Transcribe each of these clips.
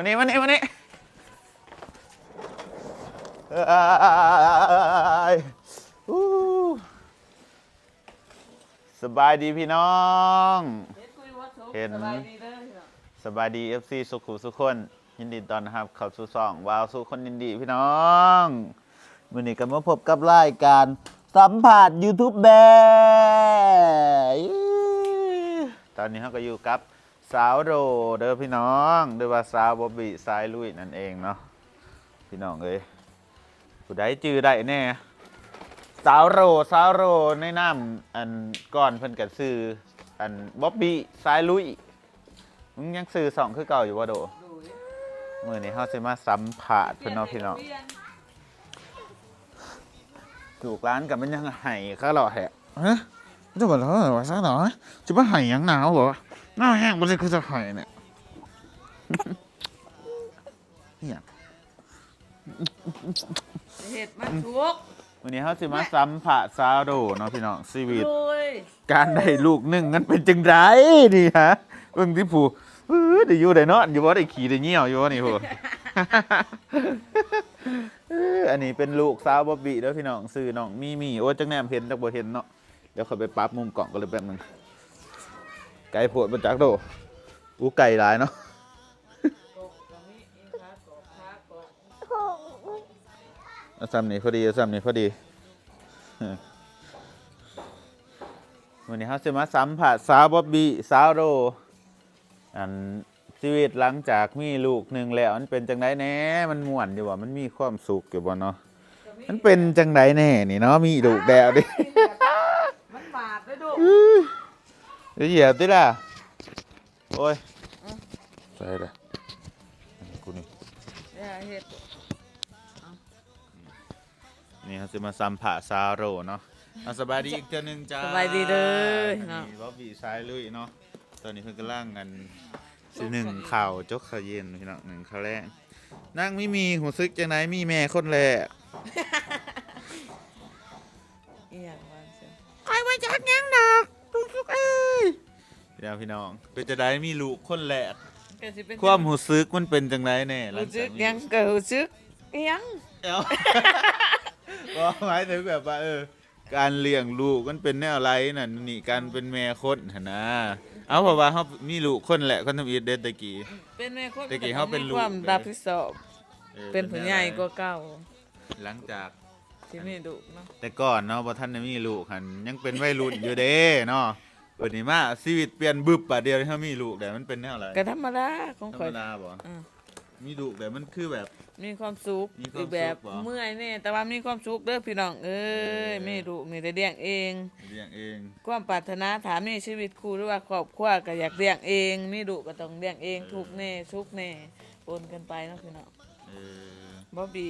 วันนี้วันนี้วันนี้สบายดีพี่น้อง เห็น สบายดีเอพี่น้องสบายดีเอฟซีสุขุสุขคน ยินดีตอนรับเข้าสู่สองวาวสุคนยินดีพี่น้องวันนี้ก็มาพบกับรายการสัมผัสยูทูบแบร์ตอนนี้เราก็อยู่กับ สาวโรเด้อพี่น้องหรือว่าสาวบอบบี้สายลุยนั่นเองเนาะพี่น้องเอ้ยผู้ใดจื้อได้แน่สาวโรสาวโรในน้ำอันก่อนเพิ่นกับซื้ออันบ๊อบบี้สายลุยมึงยังซื้อสองคือเก่าอยู่บ่โดมือนี้เขาจะมาสัมผัสพี่น้องพี่น้องเปลี่ยถูกร้านกับมันยังไห้ข้าหล่อแหะฮะจะบอกแล้วเหรอวะสักหน่อยจะมาไห้ยังหนาวเหรอ หน้าแห้งมันเลยคือจะไห้เนี่ยเนี่ยเห็ดมันชุกวันนี้เขาจะมาสัมผัสซาวโดเนาะพี่น้องชีวิตโอ้ยการได้ลูกหนึ่งนั้นเป็นจังไรนี่ฮะเบิ่งที่ผู้เออได้อยู่ได้นอนอยู่บ่ได้ขี่ได้เหี่ยวอยู่บ่นี่ผู้ เอออันนี้เป็นลูกสาวบ๊อบบี้เด้อพี่น้องซื้อน้องมีมีโอ้จังแนมเห็นจักบ่เห็นเนาะเดี๋ยวเขาไปปรับมุมกล่องกันเลยแป๊บนึง ไก่โพดบ่จักโดอู้ไก่หลายเนาะกบกับมีอีกครับกบครับกบเอาซ้ำนี่พอดีเอาซ้ำนี่พอดีวันนี้เขาจะมาสัมผัสสาวบ๊อบบี้สาวโดอันชีวิตหลังจากมีลูกหนึ่งแล้วมันเป็นจังไดแน่มันม่วนอยู่บ่มันมีความสุขอยู่บ่เนาะมันเป็นจังไดแน่นี่เนาะมีลูกแล้วดิมันบาดด้วยดู เดี๋ยวเหยียบติล่ะ โอ้ยใส่ละกูนี่เนี่ยเห็ดนี่เขาจะมาสัมผัสซาโรเนาะเอาสบายดีอีกเทื่อหนึงจ้าสบายดีเด้ออันเนาะ นี้บ๊อบบี้สายลุยเนาะ ตอนนี้เพิ่นกำลังกันสิหนึ่งข่าวจกข่าวเย็นพี่น้องหนึ่งข่าวแรกนั่งไม่มีหูซึกจังไดมีแม่คนแรก อีหยังวะเสียใครมาจากยังดอกทุกทุกเอ้ย พี่น้องพี่น้อง เป็นจะได้มีลูกคนแรกก็สิเป็นความหูซึกมันเป็นจังไรแน่หลัรู้งสึจากกมียังก็รู้สึกอีหยังเอ้าก็หมายถึงแบบว่าเออ การเลี้ยงลูกมันเป็นแนวไรน่ะนี่การเป็นแม่คนหั่นนะเอาเพราะว่าเขามีลูกคนแหละคนทำอีเดนตะกี้ เป็นแม่คนแต่กี้เขาเป็นลูกมีความรับผิดชอบออเป็นผู้ใหญ่กว่าเก่าหลังจาก ที่มีดุเนาะแต่ก่อนเนาะพอท่านได้มีลูกหันยังเป็นวัยรุ่นอยู่เด้เนาะ เปิดนี้มาชีวิตเปลี่ยนบึบปะเดียวที่เขามีลูกแต่มันเป็นแนวอะไรก็ธรรมดาของธรข่รอมยดาบ่อืมมีลูกแต่มันคือแบบ มีความสุขมีความอีกแบบสุขเหรอ เมื่อยแน่แต่ว่ามีความสุขเด้อพี่น้องเอ้ยเออไม่รู้มีแต่เลี้ยงเอง เลี้ยงเองความปรารถนาถามมีชีวิตคู่หรือว่าครอบครัวก็อยากเลี้ยงเองมีดุก็ต้องเลี้ยงเองทุกข์แน่สุขแน่ปนกันไปเนาะพี่น้อง เออบ่บี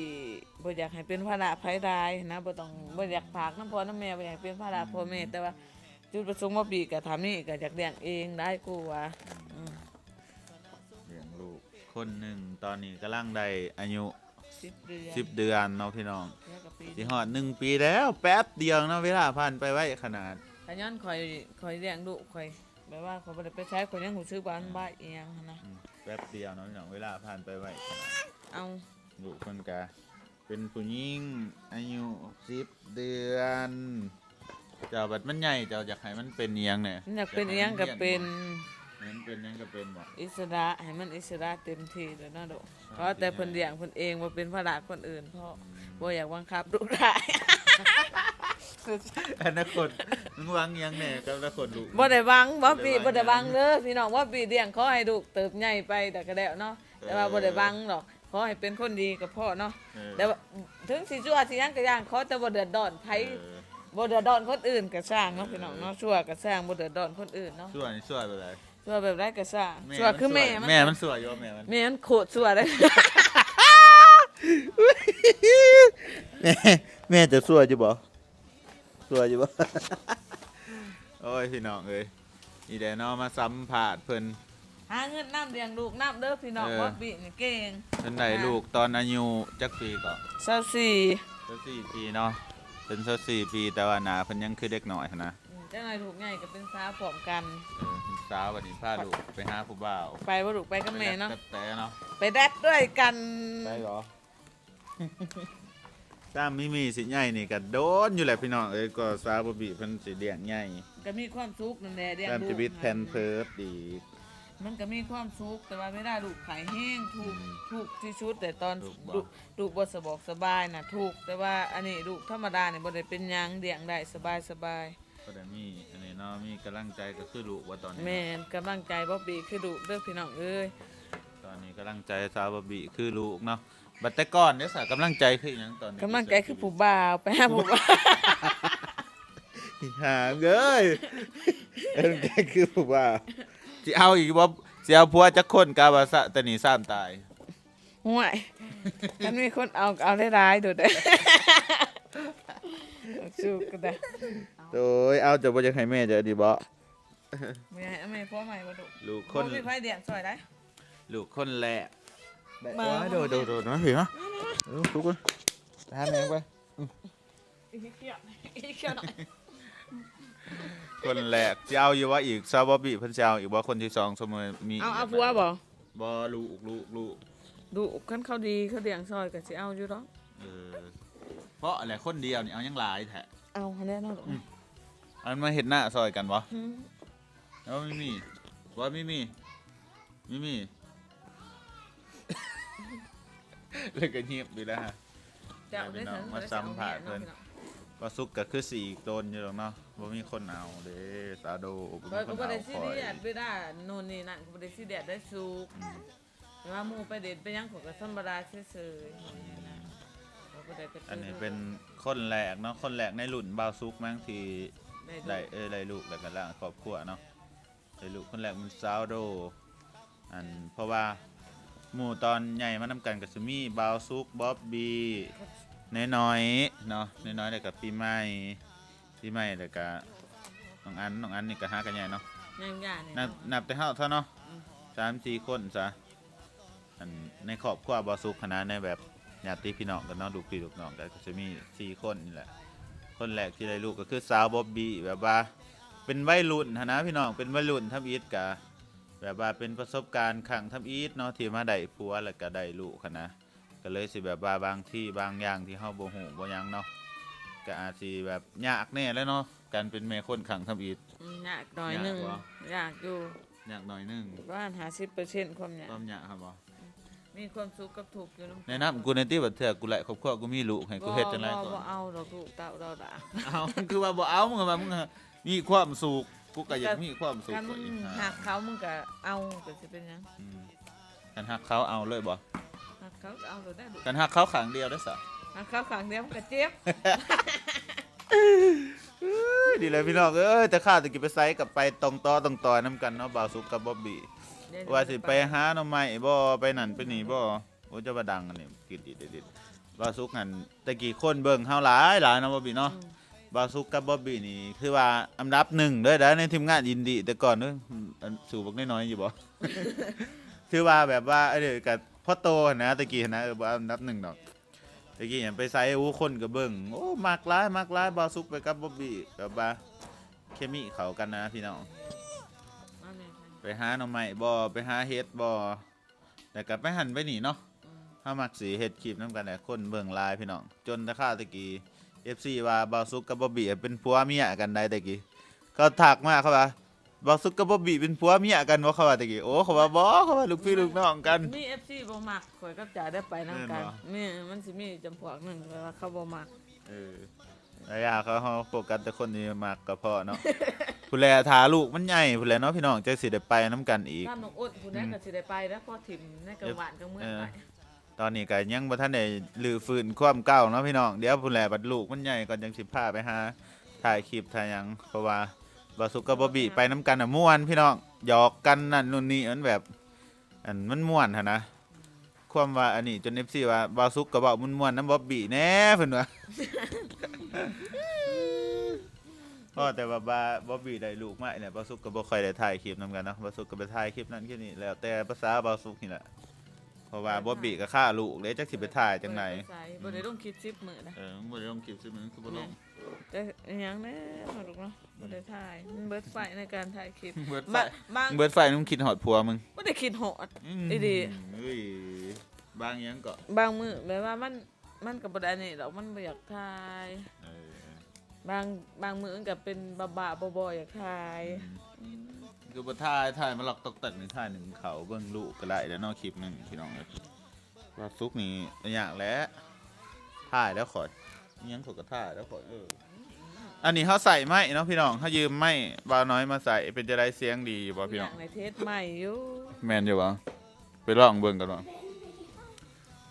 บ่อยากให้เป็นภาระภายดายนะบ่ต้องบ่อยากฝากน้ำพ่อน้ำแม่บ่อยากให้เป็นภาระพ่อแม่แต่ว่า จุดประสงค์บ่บีก็ถามนี่ก็อยากเลี้ยงเองได้กูว่าอืมเลี้ยงลูก คนหนึ่งตอนนี้กำลังได้อายุ10เดือนสิบเดือนเนาะพี่น้องแล้วก็ปีสิฮอดหนึ่งปีแล้วแป๊บเดียวเนาะเวลาผ่านไปไวขนาด ถ้าย้อนคอยคอยเลี้ยงลูกคอยแบบว่าคอยบ่ได้ไปใช้คอยยังหูซื้อบ้านบ้านอีหยังหั้นนะอืมแป๊บเดียวเนาะพี่น้องเวลาผ่านไปไวขนาดเอาลูกคนกาเป็นผู้หญิงอายุสิบเดือน เจ้าบัดมันใหญ่เจ้าอยากให้มันเป็นเอียงเนี่ยอยากเป็นอีหยังก็เป็นมันเป็นเอียงก็เป็นบ่อิสระให้มันอิสระเต็มที่เลยเนาะดอกเพราะแต่เพิ่นเลี้ยงเพิ่นเองบ่เป็นภาระคนอื่น เพราะบ่อยากบังคับดุร้ายอนาคตมึงวางเอียงเนี่ยกับอนาคตลูกบ่ได้บังบ่ปีบ่บ่ได้ได้บับังงเด้อพี่น้องว่าปีเลี้ยงขอให้ลูกเติบใหญ่ไปแต่ก็แล้วเนาะแต่ว่าบ่ได้บังหรอกขอให้เป็นคนดีกับพ่อเนาะเออแต่ว่าถึงสิชั่วสิหยังก็ย่างขอแต่บ่เดือดร้อนไผเออ บ่เดือดร้อนคนอื่นก็สร้างเนาะพี่น้องเนาะชั่วก็สร้างบ่เดือดร้อนคนอื่นเนาะช่วยนี่ช่วยไปเลยชั่วแบบไรก็สร้างชั่วคือแม่มันแม่มันสวยอยู่แม่มันแม่มันโคตรชั่วเลย แม่แม่จะสวยอยู่บ่สวยอยู่บ่ โอ้ยพี่น้องเอ้ยอีเดนอมาสัมผัสเพิ่น หาเงินน้ำเลี้ยงลูกน้ำเด้อพี่น้องเออว่าปีนี่เก่งเพิ่นได้ลูกตอนอายุจักปีก็24สักสี่ปีเนาะ เป็นสักสี่ปีแต่ว่าหนาเพิ่นยังคือเด็กน้อยหั้นนะอืมจังได๋ลูกใหญ่ก็เป็นสาวพร้อมกัน เออสาววันนี้พาลูกไปหาผู้บ่าวไปบ่ลูกไปกับแม่เนาะ แต่เนาะไปแดดด้วยกันไปเหรอตามมิมีสิใหญ่นี่ก็โดนอยู่แหละพี่น้องเอ้ยก็สาวบ่บีเพิ่นสิเลี้ยงใหญ่ก็มีความสุขนั่นแหละเลี้ยงตามลูกชีวิตแพนเพิร์ดดี มันก็มีความสุขแต่ว่าไม่ได้ลูกขายแห้งถูกอืมถูกที่สุด แต่ตอนถูกบ่ ลูกลูกบ่สะบอกสบายน่ะถูกแต่ว่าอันนี้ลูกธรรมดาเนี่ยบ่ได้เป็นหยังเลี้ยงได้สบายสบายก็ได้มีอันนี้เนาะมีกำลังใจก็คือลูกว่าตอนนี้แม่นกำลังใจบ่ปีคือลูกเด้อพี่น้องเอ้ยตอนนี้กำลังใจสาวบ่บีคือลูกเนาะบัดแต่ก่อนเด้อสาวกำลังใจคือหยังตอนนี้กำลังใจคือผู้บ่าวไปหาผู้บ่าวหาเอ้ยกำลังใจคือผู้บ่าว สิเอาอีกบ่สิเอาผัวจักคนกาว่าซะแต่นี่ซ้ำตายห่วยกันมีคนเอาก็เอาได้ร้ายๆโดดเด้อสู้ก็ได้โดยเอาจะบ่จะให้แม่จะดีบ่ไม่ให้แม่พ่อใหม่บ่ดุลูกคคนนมีไฟเดียงซอยได้ ลูกคนแรกมาโดดโดดโดดนะเห็นเนาะลูกทุกคนทานแมงไปอีกเขี้ยวอีกเขี้ยวหน่อย คนแรกจะเอาอยู่ว่าอีกซาวบอบบี้เพิ่นจะเอาอีกว่าคนที่สองเสมอมีเอาเอาผัวบ่บ่ลูกลูกลูกดูคันเขาดีเขาเดียงซอยก็สิเอาอยู่ดอกเออเพราะอะไรคนเดียวนี่เอายังหลายแท้เอาแน่นอนลูกอันมาเห็นหน้าซอยกันบ่อืมแล้วไม่มีบ่ไม่มีไม่มีเลยก็เงียบไปแล้วฮะจะเอาได้ทั้งมาสัมผัสเพิ่น ว่าซุกก็คือสี่โดนอยู่หรอกเนาะบ่มีคนเอาเด้สาโดบ่เพิ่นมีคก็นบ่เอาได้ซีคอยเรียสไม่ได้โน่นนี่นั่นก็บ่ได้ซีเรียสได้สุกอืมแต่ว่าหมู่ไปเด็ดไปหยังเขอยก็ธรรมดาเฉยๆโน่นนี่นั่นเราบ่ได้ไปอันนี้เป็นคนแรกเนาะคนแรกในรุ่นบาวซุกมั้งที่ได้ได้ดูเอ้ยได้ลูกแล้วก็ล่างครอบครัวเนาะได้ลูกคนแรกมันซาวโด อันเพราะว่าหมู่ตอนใหญ่มานำกันก็สิมีบาวซุกบ๊อบบี้ น้อยๆเนาะน้อยๆแล้วก็ปีใหม่ปีใหม่แล้วก็น้องอันน้องอันนี่ก็หากันใหญ่เนาะยังย่านี่นับเนาะนับแต่เฮาเท่าเนาะอืมสามสี่คนซะอันในครอบครัวบอสุกคณะในแบบญาติพี่น้องกันเนาะลูกพี่ลูกน้องกันก็จะมีสี่คนนี่แหละ คนแรกที่ได้ลูกก็คือสาวบ๊อบบี้แบบว่า เป็นวัยรุ่นหั้นนะพี่น้องเป็นวัยรุ่นทำอีทกะแบบว่าเป็นประสบการณ์ขังทำอีทเนาะที่มาได้ผัวแล้วก็ได้ลูกหั้นนะ ก็เลยสิแบบว่าบางที่บางอย่างที่เฮาบ่ฮู้บ่หยังเนาะก็อาจสิแบบยากแน่แล้วเนาะการเป็นแม่คนขังทำอีทอืมยากหน่อยหนึงยากบ่ ยากอยู่ยากหน่อยนึงประมาณ50%ความยากความยากครับบ่มีความสุขกับทุกข์อยู่นำแนะนำกูในที่บัดเถื่อกูแหละครอบครัวกูมีลูกให้กูเฮ็ดจังไรบ่ก่อบ่นเอาดอกลูกเต้าเราด่าเอาคือว่าบ่เอามึงว่ามึงมีความสุขกูก็อยากมีความสุขกันกว่าอีกหักเขามึงก็เอาก็สิเป็นหยังอืมกันหักเขาเอาเลยบ่หัก เขาก็เอาเราได้ลูกกันหักเขาขังเดียวได้อสะหักเขาขังเดียวมันก็เจ็บดีเลยพี่น้องเอ้ยแต่ข้าวตะกี้ไปไซส์กับไปตรงต่อตรงต่อน้ำกันเนาะบ่าวสุกกับบ๊อบบี้ว่าสิไปหาหน่อไม้บ่ไปนั่นไปนี่บ่โอ้จะมาดังอันนี้กินดิดิบ่าวสุกหันตะกี้คนเบิ่งเฮาหลายหลายเนาะบ๊อบบี้เนาะ บาซุกกับบ๊อบบี้นี่คือว่าอันดับหนึ่งเลยนะในทีมงานยินดีแต่ก่อนนึงอันสู่บักน้อยๆอยู่บ่ คือว่าแบบว่าเออกับ พ่อโตนะตะกี้นะเออบ่อันดับหนึ่งดอกตะกี้เห็นไปไซอู้คนก็เบิ่งโอ้มากร้ายมากร้ายบาซุกไปกับบ๊อบบี้แบบว่าเคมีเขากันนะพี่น้องเอาแม่ค่ะไปหาหน่อไม้บ่ไปหาเฮ็ดบ่แต่ก็ไปหันไปหนีเนาะถ้ามักสีเฮ็ดคลิปนํกันแหละคนเบิ่งหลายพี่น้อง จนตะค่าตะกี้ FC ว่าบาวซุกกับบอบบี้เป็นผัวเมียกันได้ตะกี้ ก็ทักมาเขาว่า บาวซุกกับบ๊อบบี้เป็นผัวเมียกันบ่เขาว่าตะกี้โอ้เขาว่าบ่เขาว่าลูกพี่ลูกน้องกัน มี FC บ่มักข่อยกับจ๋าได้ไปนํกันแม่นบ่มีมันสิมีจำพวกหนึงว่าเขาบ่มักเออระยะเขาเขาโฟกัสแต่คนที่มักก็พอเนาะ ผู้แลทาลูกมันใหญ่ผู้แลเนาะพี่น้องจังสิได้ไปนํกันอีกถ้าน้องอดผู้นั้นก็สิได้ไปแล้วพอถิ่มในกลางวันกลางมื้อเออไปตอนนี้ก็ยังบ่ทันได้ลือฟื้นความเก่าเนาะพี่น้องเดี๋ยวผู้แลบัดลูกมันใหญ่ก่อนจังสิพาไปหาถ่ายคลิปถ่ายหยังเพราะว่า บาวซุกกับบ๊อบบี้ไปนํกันน่ะม่วนพี่น้องหยอกกันนั่นนู่นนี่มันแบบ อันมันม่วนหั่นนะความว่าอันนี้จน FC ว่าบาวซุกก็เว้าม่วนๆนำบ๊อบบี้แหน่เพิ่นว่าพอแต่ว่าบาบ๊อบบี้ได้ลูกมาเนี่ยบาวซุกก็บ่ค่อยได้ถ่ายคลิปนํกันเนาะบาวซุกก็ไปถ่ายคลิปนั้นแค่นี้แล้วแต่ภาษาบาวซุกนี่แหละเพราะว่าบ๊อบบี้ก็ฆ่าลูกเลยจักสิไปถ่ายจังไหนใส่บ่ได้ต้องคิด10มื้อนะ เออมึงบ่ได้ลงคลิปซิมึงคือบ่ลง แต่อหยังแน่มาลูกเนาะบ่ได้ถ่ายมันเบิดไฟในการถ่ายคลิปเบิดไฟ บางบางเบิดไฟมึงคิดหอดผัวมึงบ่ได้คิดฮอดอีดี เฮ้ยบางหยังก็บางมื้อแบบว่ามันมันก็บ่ได้อันนี่ดอกมันบ่อยากถ่าย เออบางบางมื้อมันก็เป็นบ้าๆบ่ๆอยากถ่าย คือบ่ถ่ายถ่ายมาหลอกตกแต่งในถ่ายหนึ่งเขาเบิ่งลูกก็ได้แล้วเนอกคลิปหนึงพี่น้องเอ้ยว่าซุกนี่อย่างแล้วถ่ายแล้วขอย อิหยังเขาก็ถ่ายแล้วขอยเอออันนี้เขาใส่ไม้เนาะพี่น้องเขายืมไม้บาวน้อยมาใส่เป็นจะได้เสียงดีอยู่บ่พี่อน้องย่างในเทศใหม่อยู่แมนอยู่บ่ไปลองเบิ่งกันว่า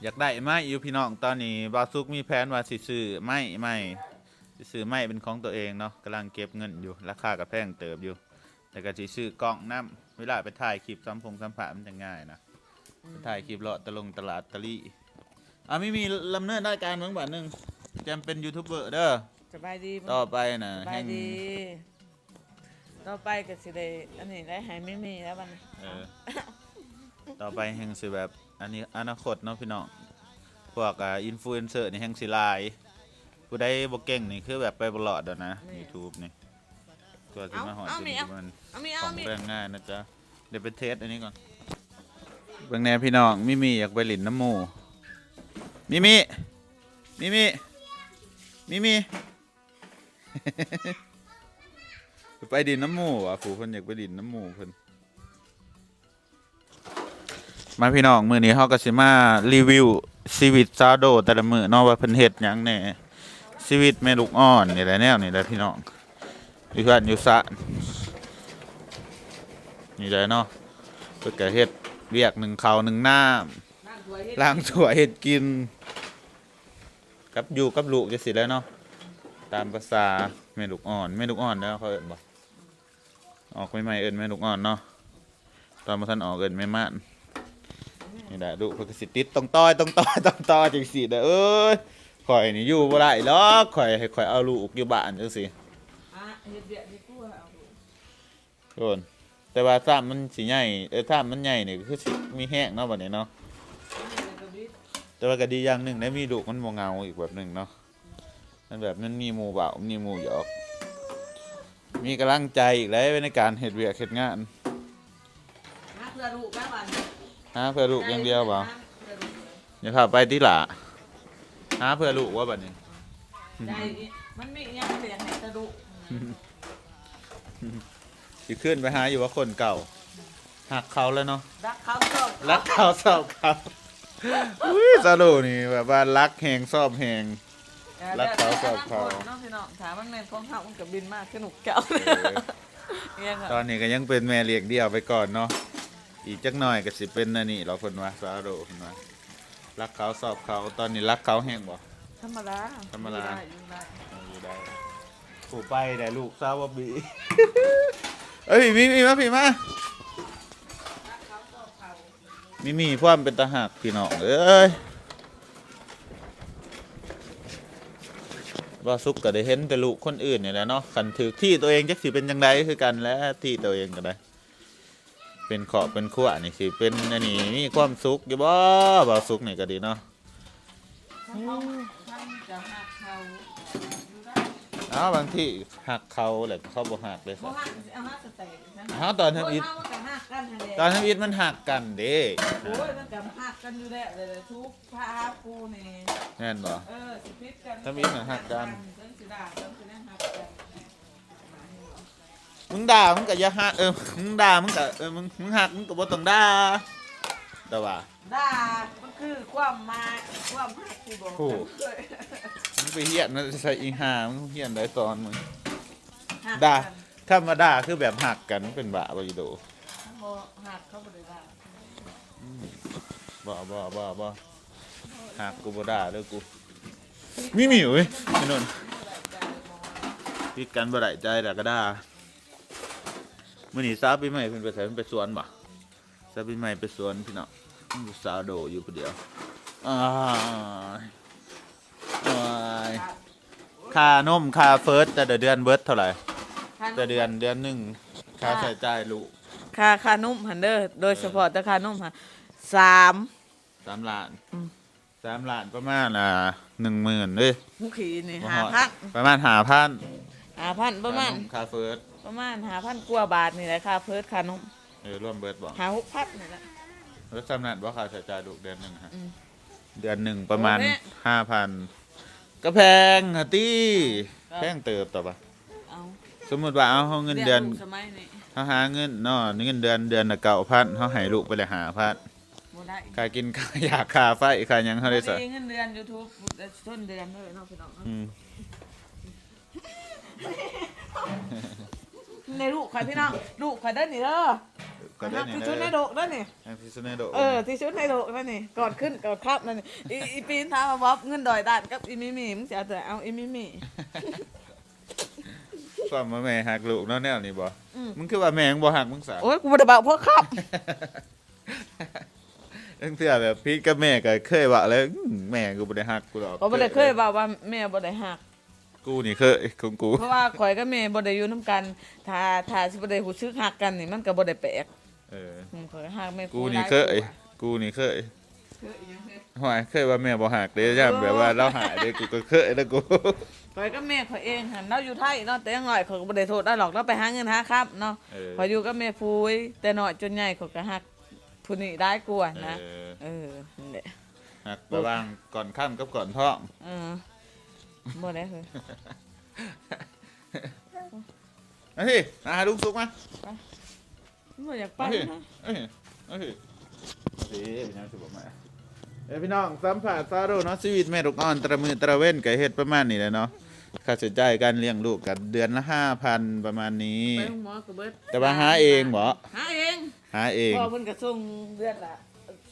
อยากได้ไม้อยู่พี่น้องตอนนี้บาวซุกมีแผนว่าสิซื้อไม้ไม้สิซื้อไม้เป็นของตัวเองเนาะกำลังเก็บเงินอยู่ราคาก็แพงเติบอยู่ แต่ก็สิซื้อกล้องน้ำเวลาไปถ่ายคลิปสัมพงสัมภาษณ์มันจะง่ายนะไปถ่ายคลิปเลาะตะลงตลาดตะลี่อะไม่มีลำเนินรายการเมืองบ้านหนึง จำเป็นยูทูบเบอร์เด้อสบายดีบ่ต่อไปนะสบายดี ต่อไปก็สิได้อันนี้ได้หายไม่มีแล้วบัดนี้เออต่อไปแห่งสิแบบอันนี้อนาคตเนาะพี่น้องพวกอ่าอินฟลูเอนเซอร์นี่แห่งสิหลายผู้ใดบ่เก่งนี่คือแบบไปบลอดแล้วนะ YouTube นี่ตัวที่มาหอดจนถึงมันเอามีขเอาองมีแรงง่ายนะจ๊ะ เดี๋ยวไปเทสอันนี้ก่อนเบิ่งแหน่พี่น้องมิมีอยากไปหลินน้ำหมูมิมิมิมิ มิมิ ไปดินน้ำหมูอะผู้เพิ่นอยากไปดินน้ำหมูเพิ่นมาพี่น้องมื้อนี้เฮาก็สิมารีวิวชีวิตซาวโดแต่ละมื้อเนาะว่าเพิ่นเฮ็ดหยังแหน่ชีวิตแม่ลูกอ่อนนี่แหละแนวนี่แหละพี่น้องอยู่บ้านอยู่สระนี่แหละเนาะเพิ่นก็เฮ็ดเวียกหนึ่งข้าวหนึ่งน้ำนั่งถวยเฮ็ดล้างถั่วเห็ดกิน กับอยู่กับลูกจะสิแล้วเนาะตามภาษาแม่ลูกอ่อนแม่ลูกอ่อนแล้วเขาเอิ้นบ่ออกใหม่ๆเอิ้นแม่ลูกอ่อนเนาะตอนมาท่านออกเอิ้นแม่ม่านนี่แหละลูกเพิ่นก็สิติดต้องต้อยต้องต้อยต้องต้อยจังซี่เด้อเอ้ยข่อยนี่อยู่บ่ได้หรอกข่อยให้ข่อยเอาลูกอยู่บ้านจังซี่อะเฮ็ดเบียดนี่กูเอาดูโดนแต่ว่าซ้ำมันสิใหญ่เออซ้ำมันใหญ่นี่คือสิมีแห้งเนาะบัดนี้เนาะ แต่ว่าก็ดีอย่างหนึ่งได้มีลูกมันบ่เหงาอีกแบบหนึ่งเนาะมันแบบมันมีหมู่เบามีหมู่หยอก มีกำลังใจอีกแล้วในการเฮ็ดเวียกเฮ็ดงานหาเพื่อลูกแม่บัดหาเพื่อลูกอย่างเดียวบ่เพื่อลูกอย่าพาไปที่หล่ะหาเพื่อลูกว่าบัดนี้ใจอีมันมีอิหยังเสียงให้ตะดุสิขึ้นไปหาอยู่ว่าคนเก่าหักเขาแล้วเนาะรักเขาชอบรักเขาชอบเขา อุ้ยสรุปนี่แบบว่ารักแหงชอบแหง รักเขาชอบเขา น้องพี่น้องถามว่าแม่นของเขามันก็บินมากสนุกเก่าเออเนี่ยค่ะตอนนี้ก็ยังเป็นแม่เลี้ยงเดี่ยวไปก่อนเนาะอีกจักหน่อยก็สิเป็นอันนี่เราคนว่าซาโดคนว่ารักเขาสอบเขาตอนนี้รักเขาแห้งบ่ ธรรมดาธรรมดา อยู่ได้เอาอยู่ได้ผู้ไปได้ลูกซาวบบี เอ้ยมีมีมาพี่มา มีมีพร้อมเป็นตาหักพี่น้องเอ้ยว่าสุกก็ได้เห็นแต่ลูกคนอื่นนี่แหละเนาะขันถือที่ตัวเองจักสิเป็นยังไงคือกันแล้วที่ตัวเองก็ได้ เป็นขอบเป็นขั้วนี่สิเป็นอันนี้มีความสุขอยู่บ่บ่สุขนี่ก็ดีเนาะท่านเขาท่านจะหักเขา อยู่ได้อ้าวบางที่หักเขาแหละเขาบ่หักเลยบ่สิหักเอาหักสเต็กนะอ้าวตอนทำอิฐโยเฮามันก็หักกันหั่นแหละตอนทำอิฐมันหักกันเด้โอ้ยมันก็หักกันอยู่แล้วเลยเลยทุกพาปูนี่แน่นบ่ เออสิพิษกันถ้ามีเหมือนหักกัน เรื่องสิด่าเรื่องสิแน่หักกันมึงด่ามึงก็อย่าหักเออมึงด่ามึงก็เออมึงมึงหักมึงก็บ่ต้องด่าแต่ว่า ด่ามันคือความมาความหักที่บอกโอ้มึงไปเฮียนนะใส่อีห่ามึงเฮียนได้ตอนมึงหักด่ากันถ้ามาด่าคือแบบหักกันเป็นบ้าบ่อยู่โดบ่หักเขาบ่ได้ด่าบ่บ่บ่บ่หักกูบ่ด่าเด้อกูมีมีเว้ยพี่นนท์พิดกันบ่ได้ใจแต่ก็ด่ามื้อนี้ซาปีใหม่เพิ่นไปไสเพิ่นไปสวนบ่ซาปีใหม่ไปสวนพี่น้อง อยู่สาวโดอยู่ผู้เดียวอ้ายอ้ายค่านมค่าเฟิร์สแต่ละเดือนเบิดเท่าไหร่แต่เดือนเดือนหนึงค่าใช้จ่ายลูกค่าค่านุ่มหันเด้อโดยเฉพาะแต่ค่านุ่มหันสามสามล้านอืมสามล้านประมาณอ่าหนึ่งหมื่นเลยหูขี่นี่บ่หาฮอดพันประมาณหาพันหาพันประมาณคาเฟิร์สประมาณหาพันกว่าบาทนี่แหละค่ะเพิร์ดค่ะน้องเออร่วมเบิร์ดบอกหาหกพันนี่แหละ รถสำนักว่าค่าใช้จ่ายดูเดือนหนึ่งฮะ อืม เดือนหนึ่งประมาณโอ้แม่ ห้าพันก็แพงฮะตี้ครับแพงเติบต่อปะเอาสมมติว่าเอาเขาเงินเดือนรียกลูกสมัยนี้เขาหาเงินเนาะเงินเดือนเดือนละเก้าพันเขาให้ลูกไปเลยหาพันบ่ได้ค่ากินค่าอยากค่าไฟค่าหยังเขาได้พสิอเงินเดือน YouTube ต้นเดือนเลยเนาะพี่น้องอืมในลูกใครพี่น้องลูกใครเด้อนี่เด้อ ก็ได้ที่นี่ชุดในเลยโดกเด้อนี่ที่ชุดในโดเออที่ชุดในโดกนั่นนี่กอดขึ้นกอดครับนั่นนี่อีอีปีนท้ามาบ๊อบเงินดอยดานกับอีมิมิมึงจะเอาแต่เอาอีมิมิความว่าแม่หักลูกเนาะแนวนี้บ่อืมมึงคือว่าแม่มึงบ่หักมึงสาโอ้ยกูบ่ได้บอกพวกครับตั้งแต่แบบพีทกับแม่ก็เคยว่าเลยอื้อแม่กูบ่ได้หักกูหรอกก็บ่ได้เคยบอกว่าแม่บ่ได้หักกูนี่เคยของกูเพราะว่าข่อยกับแม่บ่ได้อยู่นํกันถ้าถ้าสิบ่ได้ฮู้สึกหักกันนี่มันก็บ่ได้แปลก เอออืมข่อยก็หักแม่กูนี่หลาเคยกว่ากูนี่เคยเคยอีหยังเคยหอยเคยว่าแม่บ่หักเด้ย่ามแบบว่าเราหายเด้กูก็เคยแล้วกูข่อยกับแม่ข่อยเองหั่นเราอยู่ไทยเนาะแต่อยังน้อยข่อยก็บ่ได้โทษได้หรอกเราไปหาเงินหาครับเนาะเออข่อยอยู่กับแม่ฟูยแต่น้อยจนใหญ่ข่อยก็หักผู้นี้ได้กว่านะเออเออนั่นแหละหักระหว่างก่อนค่ำกับก่อนท้องเออบ่ได้เลยเอาสิมาหาลุงสุกมา บ่อยากไปเอาสินะเอาสิเอาสิเอาสิเป็นยังสิบอกมาเอ้ยพี่น้องสัมผัสซาโรเนาะชีวิตแม่ลูกอ่อนตระมือตระเว้นก็เฮ็ดประมาณนี้แหละเนาะค่าใช้จ่ายการเลี้ยงลูกกันเดือนละ5,000ประมาณนี้ ไปโรงหมอก็เบิดแต่ว่าหาเองบ่หาเองหาเองพ่อเพิ่นก็ส่งเดือนละ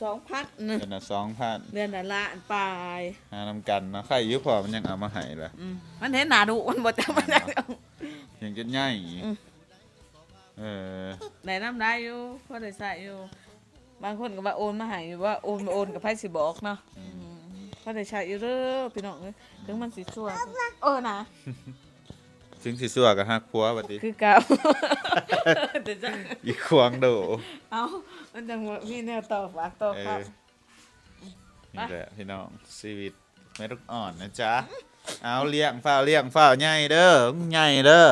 2,000นึงเดือนละ2,000เดือนละล้านปลายหานำกันเนาะใครอยุพอมันยังเอามาให้ล่ะอืมมันเห็นหน้าดุมันบ่จำมันได้ยังจะง่ายอีกอืม เออได้น้ำได้อยู่พอได้ใส่อยู่ บางคนก็ว่าโอนมาให้อยู่ว่าโอนมาโอนกับไผสิบอกเนาะอืมพอได้ใช้อยู่เด้อพี่น้องเอ้ยถึงมันสิชั่วเออนะ ถึงสิสัวกับฮักผัวบัดนี้คือเก่าแต่จังอีควงโดเอามันจังว่ามีแนวต่อฝากต่อเอครับ อนี่แหละพี่น้องชีวิตแม่ลูกอ่อนนะจ๊ะเอาเลี้ยงฝ้าวเลี้ยงฝ้าวใหญ่เด้อใหญ่เด้อ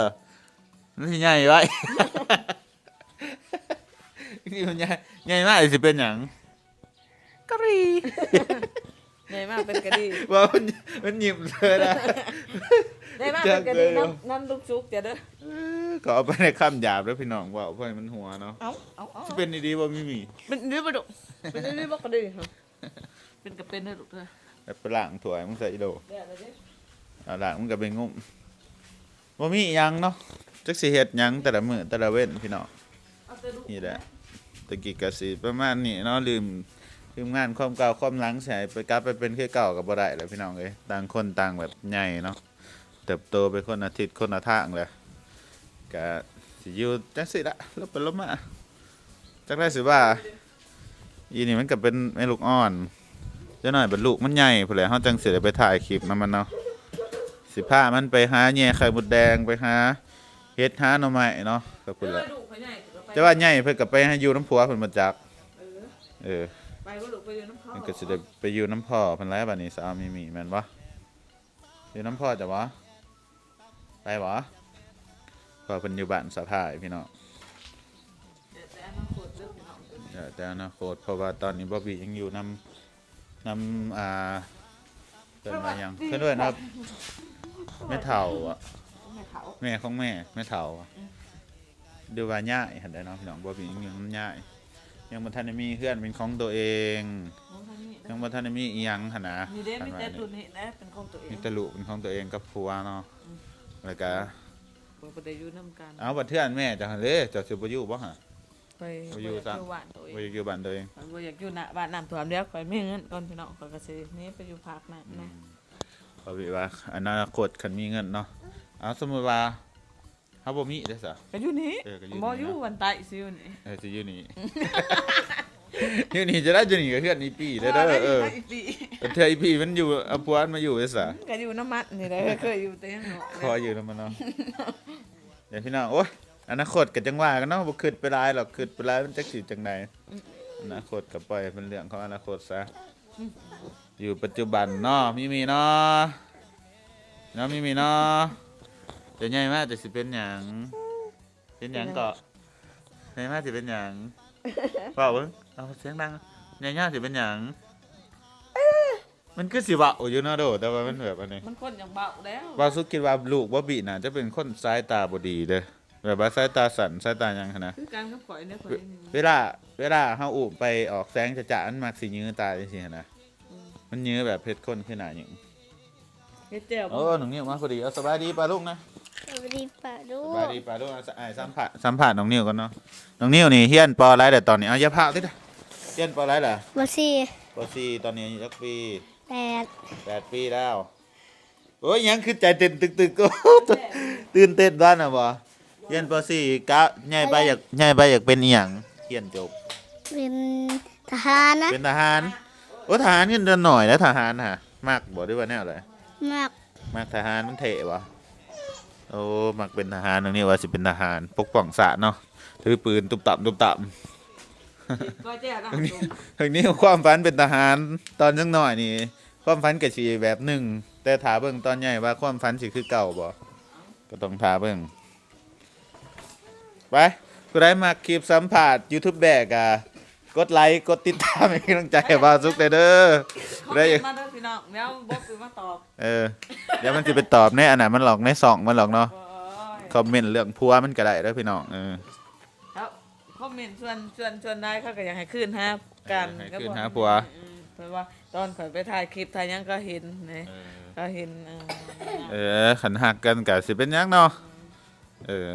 มันสิใหญ่ไว้ นี่มันใหญ่ใหญ่มากสิเป็นหยังกะหรีใหญ่มากเป็นกระดีว่ามันมันหยิบเลยนะ ใหญ่มากเป็นกระดีจักเลยน้ำน้ำลูกชุกจะเด้อเออก็เอาไปในคำหยาบแล้วพี่น้องว่าเพื่อนมันหัวเนาะเอาเอาเอาสิเป็นดีๆว่ามีมีเป็นนี่บ่ดุเป็นนี่บ่กระดีเหรอเป็นกระเป็นเด้อลูกเด้อ แบบไปล้างถ้วยมึงใส่อีโดเดี๋ยวเดี๋ยวเดี๋ยวเอาล่ะมันก็เป็นงุ่ม บ่มีหยังเนาะจักสิเฮ็ดหยังแต่ละมื้อแต่ละเว้นพี่น้องเอาแต่ลูกนี่แหละตะกี้ก็สิประมาณนี้เนาะลืมลืมงานความเก่าความหลังสิให้ไปกลับไปเป็นคือเก่าก็บ่ได้แล้วพี่น้องเอ้ยต่างคนต่างแบบใหญ่เนาะเติบโตไปคนละทิศคนละทางเลยก็สิอยู่จังซี่ละลบไปลบมาจักได้สิว่าอีนี่มันก็เป็นแม่ลูกอ่อนเจ้าหน่อยเป็นลูกมันใหญ่พุ่นแหละเฮาจังสิได้ไปถ่ายคลิปนำมันเนาะ สิพามันไปหาแหน่ไข่มดแดงไปหาเฮ็ดหาหน่อไม้เนาะก็พุ่นแหละเออลูกเขาใหญ่ก็ไปแต่ว่าใหญ่เพิ่นก็ไปให้อยู่น้ำผัวเพิ่นมาจักเออเออไปบ่ลูกไปอยู่น้ำพ่อมันก็สิได้ไปอยู่น้ำพ่อเพิ่นแล้วบัดนี้สาวมีมีแม่นบ่อยู่น้ำพ่อจ้ะบ่ไปบ่พ่อเพิ่นอยู่บ้านสะพายพี่น้องเดี๋ยวแต่อนาคตเด้อพี่น้องเด้อเดี๋ยวแต่อนาคตเพราะว่าตอนนี้บ่บียังอยู่นำนำอ่าเพิ่นว่าหยังเพิ่นด้วยนะครับ แม่เฒ่าอะ แม่เขาแม่ของแม่แม่เฒ่าอะดูว่าย่ายหันได้เนาะพี่น้องบ่มียังมันย่ายยังบ่ทันได้มีเพื่อนเป็นของตัวเอง น้องท่านนี้ยังบ่ทันได้มีอีหยังหั่นนะมีเด้มีแต่อันตัวว่านี้นะ เป็นของตัวเองมีแต่ลูกเป็นของตัวเองกับผัวเนาะแล้วก็บ่บ่ได้อยู่นํกันเอาบัดเทื่อนแม่จังหั่นเด้เจ้าสิบ่อยู่บ่ฮะ ไปบ่อยู่ซะ บ้านตัวเองบ่อยู่อยู่บ้านตัวเองบ่อยากอยู่หน้าบ้านน้ำท่วมเดี๋ยวข่อยมีเงินก่อนพี่น้องข่อยก็สิหนี่ไปอยู่ภาคนั้นนะเพราะว่าอนาคตคันมีเงินเนาะเอาสมมุติว่าเฮาบ่มีเด้อซะ ก็อยู่นี่เออก็อยู่นี่บ่นะอยู่วันใต้สิอยู่นี่เออสิอยู่นี่ อยู่นี่จะได้อยู่นี่กับเพื่อนอีปีเด้อเด้อเออได้กปีแต่เทื่ออีปีมันอยู่เอาผัวมันมาอยู่เด้อซะ ก็อยู่น้ำมันนี่แหละเคยอยู่แต่ยังน้อยขออยู่นำมันเนาะ เดี๋ยวพี่น้องโอ้ยอนาคตก็จังว่ากันเนาะบ่คิดไปหลายหรอกคิดไปหลายมันจักสิจังไดอนาคตก็ปล่อยให้เป็นเรื่องของอนาคตซะ อยู่ปัจจุบันเนาะมีมีเนาะเนาะมีมีเนาะเดี๋ยวใหญ่มากจะสิเป็นหยังเป็นหยังก็ใหญ่มากสิเป็นหยังเปล่าเบิ้งเอาเสียงดังใหญ่มากสิเป็นหยังมันคือสิเบาอยู่เนาะโดแต่ว่ามันแบบอันนี้มันคนอย่างเบาแล้วบาสุคิดว่าลูกว่าบีน่ะจะเป็นคนสายตาบดีเด้อแบบว่าสายตาสั่นสายตาหยังขนาดคือการกับข่อยเนี่ยข่อยนี่เวลา เวลาเฮาอุไปออกแสงจะจะอันมักสิยื้อตาจังซี่หั้นนะ มันยื้อแบบเพชรคนขึ้นหน้าหยังเฮ็ดแจ่วโอ้หนุ่มนิ้วมาพอดีเอาสบายดีปลาลูกนะสวัสดีป่าลูสกบายดีปลาลูกอะไอ้สัมผัสสัมผัสน้องนิ้วก่อนเนาะน้องนิ้วนี่เฮียนปออะไรแต่ตอนนี้เอาอย่าพาติดเฮียนปออะไรล่ะมาสี่ปอสี่ตอนนี้อายุจักปีแปดแปดปีแล้วโอ้ยยังคือใจเต้นตึกตึกๆก็ตื่นเต้นบ้านอะบ่เฮียนปอสี่กะใหญ่ไปอยากใหญ่ไปอยากเป็นอีหยังเฮียนจบเป็นทหารนะเป็นทหาร โอ้ทหารเงินเดือนหน่อยแล้วทหารฮะมากบ่ด้วยว่าแนวอะไรมากมากทหารมันเท่บ่โอ้มักเป็นทหารตรงนี้ว่าสิเป็นทหารปกป้องสะเนาะถือปืนตุบตับตุบตับก็แจ่วนะถึงนี้ถึงนี้ความฝันเป็นทหารตอนยังน้อยนี่ความฝันก็สิแบบหนึ่งแต่ถาเบิ่งตอนใหญ่ว่าความฝันสิคือเก่าบ่ก็ต้องถาเบิ่งไปกูได้มาคลิปสัมภาษณ์ YouTube แบกอะ กดไลค์กดติดตามให้กำลังใจให้บ่าวสุกเด้อเขาได้เห็นมาเด้อพี่น้องแล้วบอกคือมาตอบเออเดี๋ยวมันจะไปตอบในอันไหนมันหลอกในสองมันหลอกเนาะโอ้ยคอมเมนต์เรื่องพัวมันก็ได้เด้อพี่น้องเออครับคอมเมนต์ชวนชวนชวนได้เขาก็อยากให้ขึ้นฮะกันให้ก็ขึ้นบอกหาผัวอืมเพราะว่าตอนข่อยไปถ่ายคลิปถ่ายหยังก็เห็นนะก็เห็นเออเออขันหักกันก็สิเป็นหยังเนาะเออ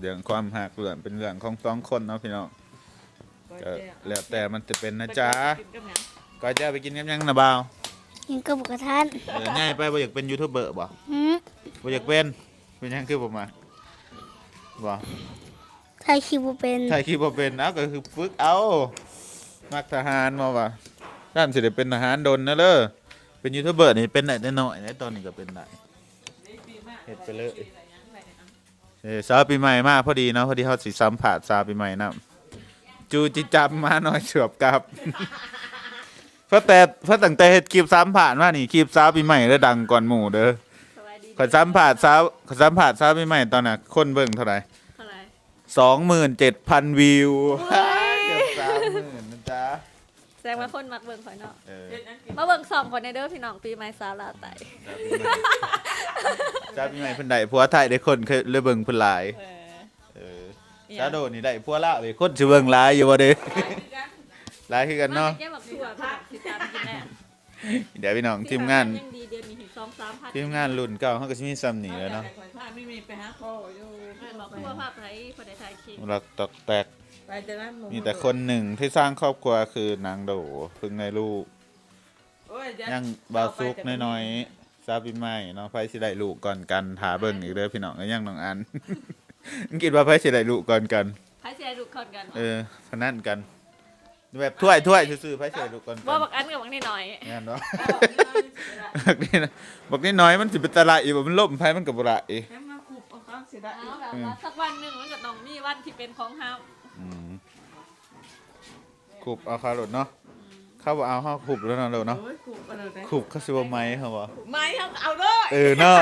เรื่องความหักเรื่องเป็นเรื่องของสองคนเนาะพี่น้อง ก็แล้วแต่มันจะเป็นนะจ๊ะกินกับหยังก็จะไปกินกันยังนะบ่าวยังกับกระทันเออง่ายไปบ่อยากเป็นยูทูบเบอร์บ่หืมบ่อยากเป็นเป็นหยังคือผมมาบ่ไทยคิวบ่เป็นถ่ายคลิปบ่เป็นเอาก็คือฝึกเอามักทหารมาว่ะด้านสิได้เป็นทหารดนนะเด้อเป็นยูทูบเบอร์นี่เป็นได้น้อยๆนะตอนนี้ก็เป็นได้เฮ็ดไปเลยเออสาวปีใหม่มาพอดีเนาะพอดีเขาสิสัมผัสสาวปีใหม่นํ จูจิจับมาหน่อยเฉือบกลับเพราะแต่เพราะตั้งแต่เฮ็ดคลิปสัมผัสมานี่คลิปสาวปีใหม่แล้วดังก่อนหมู่เด้อขอยสัมผัสสาวขอยสัมผัสสาวปีใหม่ตอนน่ะคนเบิ่งเท่าไหร่เท่าไหร่สองหมื่นเจ็ดพันวิวเกือบสามหมื่นนะจ๊ะแสดงว่าคนมักเบิ่งข่อยเนาะเออเฮ็ดหยังกินมาเบิ่งสองคนในเด้อพี่น้องปีใหม่สาลาไตสาวปีใหม่เพิ่นได้ผัวไทยได้คนเคยเลยเบิ่งเพิ่นหลาย เออเอออีห ซายังโดนี่ได้ผัวละเว้ยคนสิเบิ่งหลายอยู่บ่เด้หลายคือกันมาเนาะแก้บักถั่วพี่น้องสิตามกินแน่เดี๋ยวพี่น้องทีมงาน ยังดีเดือนนี้ถึงสองสามพันทีมงานรุ่นเก่าเขาก็จะมีซ้ำนี่แหล้วเนาะข่อยพาไม่มีไปหาพ่ออยู่เออบอกทั่วภาพไทยคนใดไทยคิงรักตอกแตก ไปจากนั้นหมีแต่คนหนึ่งที่สร้างครอบครัวคือนางโดเพึ่งในลูก โอ้เดี๋วยังบาวซุกน้อยๆซาบิใหม่เนาะไฟสิได้ลูกก่อนกันถาเบิ่งอีกเด้อพี่น้องก็ยังน้องอัน มึงคิดว่าไฟสิได้ลูกก่อนกัน ไพ่เสียลูกคนกันเออพนันกันแบบถ้วยถ้วยซื่อๆไฟสิได้ลูกก่อนกัว่านบักอันกับบักนี่หน่อยงั้นเนาะบอกนี่นะบอกนี่น้อยมันสิเป็นตะไลอีกบ่มันล่มไฟมันก็บ่ละอีให้มาขุบเอาข้างเสียดายเอาแบบว่าสักวันหนึ่งมันก็ต้องมีวันที่เป็นของห้ามอืมขุบเอาคารถเนาะเข้าบ่เอาเฮาขุบแล้วเนาะเราเนาะโอ้ยขุบอะไรนะขุบเขาสิบ่ไหมเขาบ่ไม่เขาเอาด้วยเออเนาะ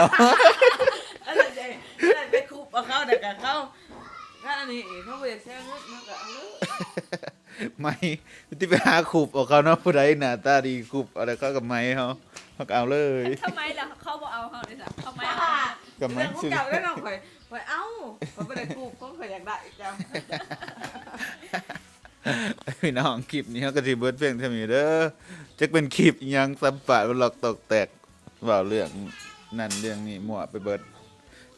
อะไรเจ๊อะไรไปขุ บเอาเขาเด็กกับเขาถ้าอันนี้เขาไปแช่งึดมันก็เอาเลยไม่ที่ไปหาขุบเอาเขาเนาะผู้ใดหน้าตาดีขุบอะไรเขากับไม้เขาเขาก็เอาเลยทำไมล่ะเขาบอกเอาเขาเลยจ้ะทำไมเอากับไม้เรื่องของซึ่งเก่าได้น้องข่อยข่อยเอ้าข่อยไปได้ขุบเขาข่อยอยากได้อีกจังพี่น้องคลิปนี้เขาก็สิเบิดเพียงเท่านี้เด้อจักเป็นคลิปอิหยังสัมปะมันหลอกตกแตกเว้าเรื่องนั่นเรื่องนี้มั่วไปเบิด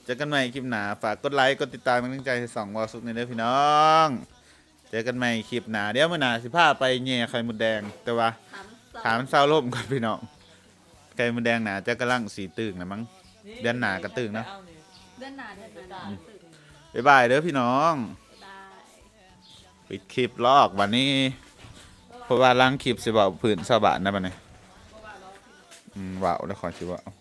เจอกันใหม่คลิปหน้าฝากกดไลค์กดติดตามเป็นกำลังใจให้สองวอลซุกในเด้อพี่น้อง เจอกันใหม่คลิปหน้าเดี๋ยวมื้อหน้าสิพาไปแย่ไข่มดแดงแต่ว่า ถามถามเศร้าล่มก่อนพี่น้องไข่มดแดงหนาจะกำลังสีตึงนะมั้ง เดือนหน้าก็ตึงเนอะ เดือนหน้าเดือนหน้าตื่นบ๊ายบายเด้อพี่น้อง ได้ ปิดคลิปลอกวันนี้ เพราะว่าล้างคลิปสิบอกผืนสะบานนะบัดนี้อืมว่าวแล้วขอชิว่าเอา